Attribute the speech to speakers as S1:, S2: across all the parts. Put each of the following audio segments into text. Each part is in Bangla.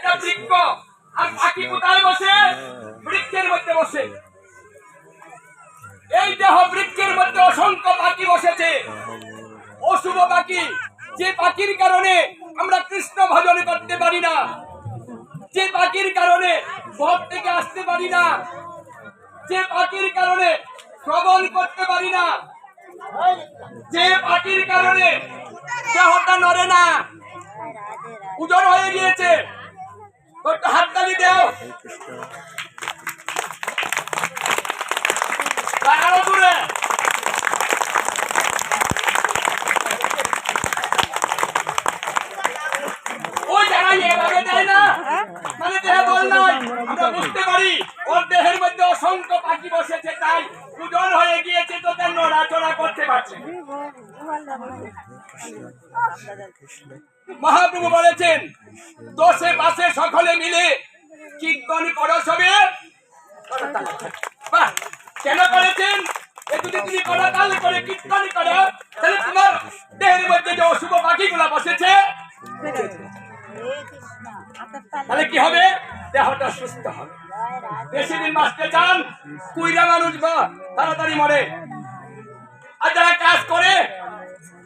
S1: একটা বৃক্ষ। আর পাখি কোথায় বসে? বৃক্ষের মধ্যে বসে। এই দেহ বৃক্ষের মধ্যে অসংখ্য পাখি বসেছে। অশুভ পাখি। যে পাখির কারণে আমরা কৃষ্ণ ভজন করতে পারি না। যে পাখির কারণে ঘর থেকে আসতে পারি না। যে পাখির কারণে শ্রবণ করতে পারি না। যে পাখির কারণে দেহটা নড়ে না। উজন হয়ে গিয়েছে। একটু হাততালি দেও মানে দেহ বল বুঝতে পারি, ওর দেহের মধ্যে অসংখ্য পাখি বসেছে, তাই উজন হয়ে গিয়েছে তো তার নড়াচড়া করতে পারছে। মহাপ্রভু বলেছেন দোষে পাশে সকলে মিলে কীর্তন করো সবে। বাহ, কেন করেছেন? এ যদি তুমি করতাল করে কীর্তন করো তাহলে তোমার দেহের মধ্যে যে অশুভ পাখিগুলা বসেছে তাহলে কি হবে? দেহটা সুস্থ হবে। বেশি দিন বাঁচতে চান কুইরা মানুষ বা তাড়াতাড়ি মরে। আর যারা কাজ করে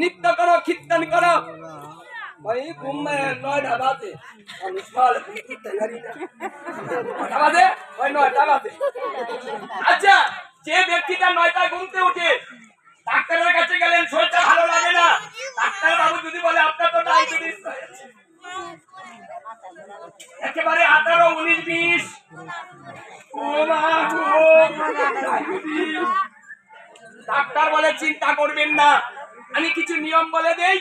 S1: নৃত্য করো, কীর্তন করো। আচ্ছা যে ডাক্তারের কাছে শরীরটা ভালো লাগে না। ডাক্তার বাবু যদি বলে, আপনার একেবারে আঠারো, উনিশ, বিশ। ডাক্তার বলে, চিন্তা করবেন না। আমি কিছু নিয়ম বলে দেই,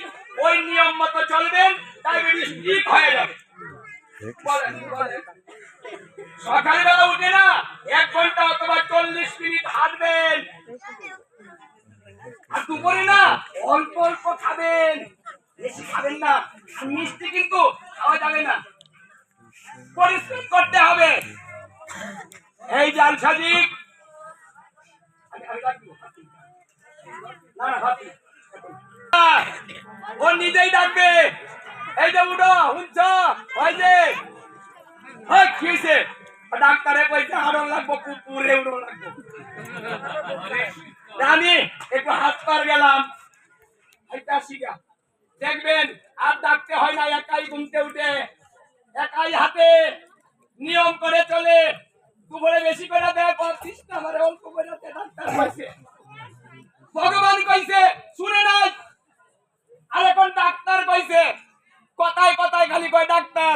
S1: ওই নিয়ম মতো চলবেন ডায়াবেটিস ঠিক হয়ে যাবে। সকালবেলা উঠে না, এক ঘণ্টা অথবা চল্লিশ মিনিট হাঁটবেন। আর দুপুরে না, অল্প অল্প খাবেন। বেশি খাবেন না। মিষ্টি কিন্তু খাওয়া যাবে না। পরিশ্রম করতে হবে। এই জাল সাজিক ও নিজেই ডাকবে। এই যে উঠো, শুনছ? ওই যে? ডাক্তারে কইছে আরও লাগবো, কুকুরে উড়ো লাগবো। আমি একটু হাত পার গেলাম। দেখবেন, আর ডাকতে হয় না, একাই ঘুমতে উঠে। একাই হাতে নিয়ম করে চলে। দুপুরে বেশি করে দেয় না আমার অল্প করে ডাক্তার কইছে। ভগবান কইছে, শুনে নাই। আর এখন ডাক্তার কইছে। কথায় কথায় খালি কয়, ডাক্তার,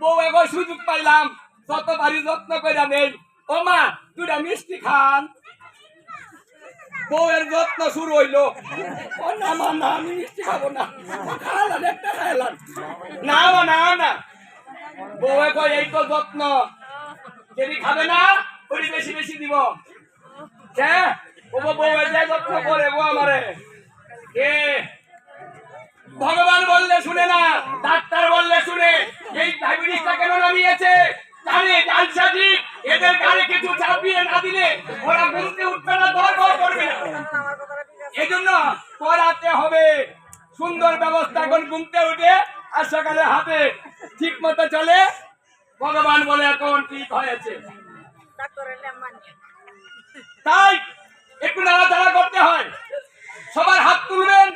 S1: বউ এগো সুযোগ পাইলাম যত যত্ন মা দুটা মিষ্টি খান। বউয়ের যত্ন শুরু হইল। মিষ্টি খাব না। খালাম একটা খাইলাম। না না না। বউয়ে কয় এই তো যত্ন। যদি খাবে না ওই বেশি দিব। হ্যাঁ ও বউয়ে যে যত্ন করে, বউ আমারে। কে? ভগবান বললে শুনে না, ডাক্তার বললে শুনে। এই ডায়াবেটিসটা কেন নামিয়েছে? জানে জালসাজি এদের গাড়ি কিছু চাপিয়ে না দিলে ওরা ঘুমতে উঠবে না দরকার করবে না। করাতে হবে। সুন্দর ব্যবস্থা এখন ঘুমতে উঠে, আর সকালে হাতে ঠিক মতো চলে। ভগবান বলে এখন ঠিক হয়েছে। তাই একটু নাড়াচাড়া করতে হয়। সবার হাত তুলবেন,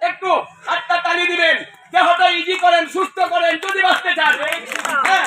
S1: একটু হাতটা তালি দিবেন। দেহটা ইজি করেন সুস্থ করেন যদি বাঁচতে চান। হ্যাঁ,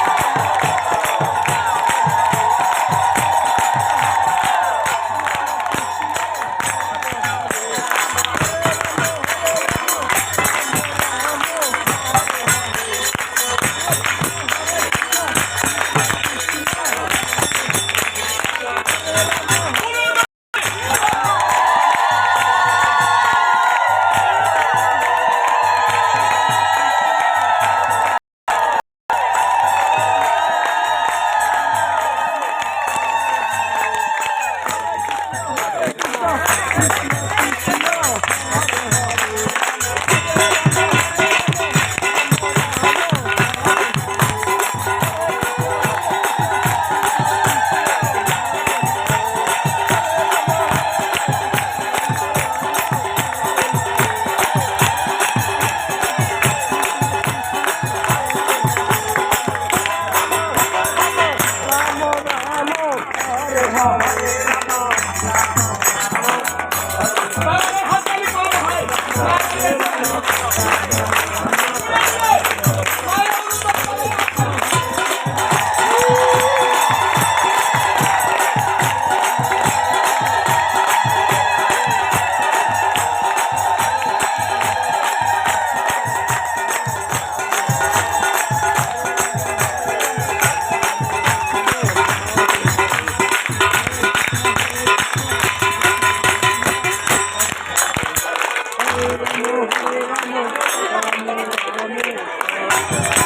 S1: Thank
S2: you.